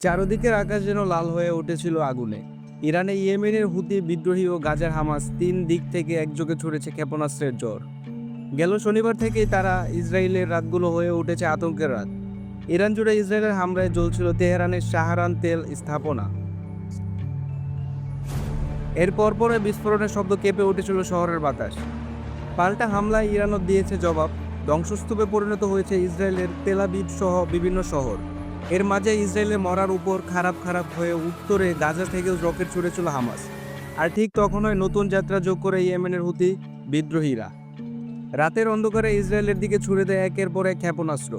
চারদিকের আকাশ যেন লাল হয়ে উঠেছিল আগুনে। ইরানে ইয়েমেনের হুতি বিদ্রোহী ও গাজার হামাস তিন দিক থেকে একযোগে ছড়েছে ক্ষেপণাস্ত্রের জ্বর গেল শনিবার থেকেই তারা ইসরায়েলের রাতগুলো হয়ে উঠেছে আতঙ্কের রাত। ইরান জুড়ে ইসরায়েলের হামলায় জ্বলছিল তেহরানের সাহারান তেল স্থাপনা। এর পরপরে বিস্ফোরণের শব্দ কেঁপে উঠেছিল শহরের বাতাস। পাল্টা হামলায় ইরানও দিয়েছে জবাব। ধ্বংসস্তূপে পরিণত হয়েছে ইসরায়েলের তেলাবিব সহ বিভিন্ন শহর। এর মাঝে ইসরায়েলের মরার উপর খারাপ খারাপ হয়ে উত্তরে গাজা থেকেও রকেট ছুড়েছিল হামাস। আর ঠিক তখনই নতুন যাত্রা যোগ করে ইয়েমেনের হুতি বিদ্রোহীরা। রাতের অন্ধকারে ইসরায়েলের দিকে ছুড়ে দেয় একের পর এক ক্ষেপণাস্ত্র।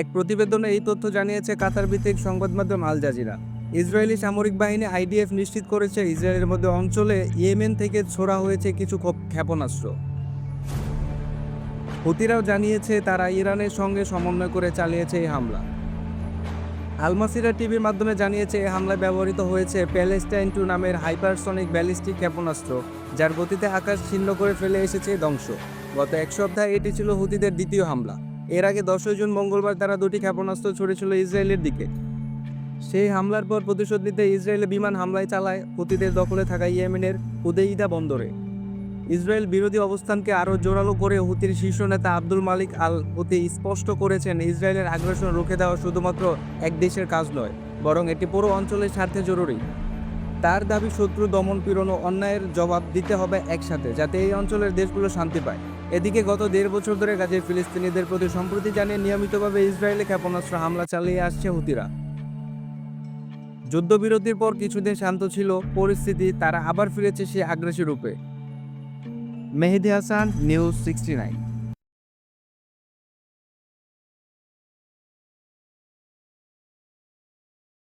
এক প্রতিবেদনে এই তথ্য জানিয়েছে কাতার ভিত্তিক সংবাদ মাধ্যম আল জাজিরা। ইসরায়েলি সামরিক বাহিনী আইডিএফ নিশ্চিত করেছে ইসরায়েলের মধ্যে অঞ্চলে ইয়েমেন থেকে ছোড়া হয়েছে কিছু ক্ষেপণাস্ত্র। হুতিরাও জানিয়েছে তারা ইরানের সঙ্গে সমন্বয় করে চালিয়েছে এই হামলা। আলমাসিরা টিভির মাধ্যমে জানিয়েছে এই হামলায় ব্যবহৃত হয়েছে প্যালেস্টাইন টু নামের হাইপারসনিক ব্যালিস্টিক ক্ষেপণাস্ত্র, যার গতিতে আকাশ ছিন্ন করে ফেলে এসেছে ধ্বংস। গত এক সপ্তাহে এটি ছিল হুতিদের দ্বিতীয় হামলা। এর আগে দশই জুন মঙ্গলবার তারা দুটি ক্ষেপণাস্ত্র ছড়েছিল ইসরায়েলের দিকে। সেই হামলার পর প্রতিশোধ নিতে ইসরায়েলে বিমান হামলায় চালায় হুতিদের দখলে থাকা ইয়েমেনের উদেইদা বন্দরে। ইসরায়েল বিরোধী অবস্থানকে আরও জোরালো করে হুতির শীর্ষ নেতা আব্দুল মালিক আল হুতি স্পষ্ট করেছেন, ইসরায়েলের আগ্রাসন রুখে দেওয়া শুধুমাত্র এক দেশের কাজ নয়, বরং এটি পুরো অঞ্চলের স্বার্থে জরুরি। তার দাবি, শত্রু দমন পীড়ন অন্যায়ের জবাব দিতে হবে একসাথে, যাতে এই অঞ্চলের দেশগুলো শান্তি পায়। এদিকে গত দেড় বছর ধরে গাজের ফিলিস্তিনিদের প্রতি সম্প্রতি জানিয়ে নিয়মিতভাবে ইসরায়েলে ক্ষেপণাস্ত্র হামলা চালিয়ে আসছে হুতিরা। যুদ্ধবিরতির পর কিছুদিন শান্ত ছিল পরিস্থিতি, তারা আবার ফিরেছে সে আগ্রাসী রূপে। Mehedi Hasan news sixty nine.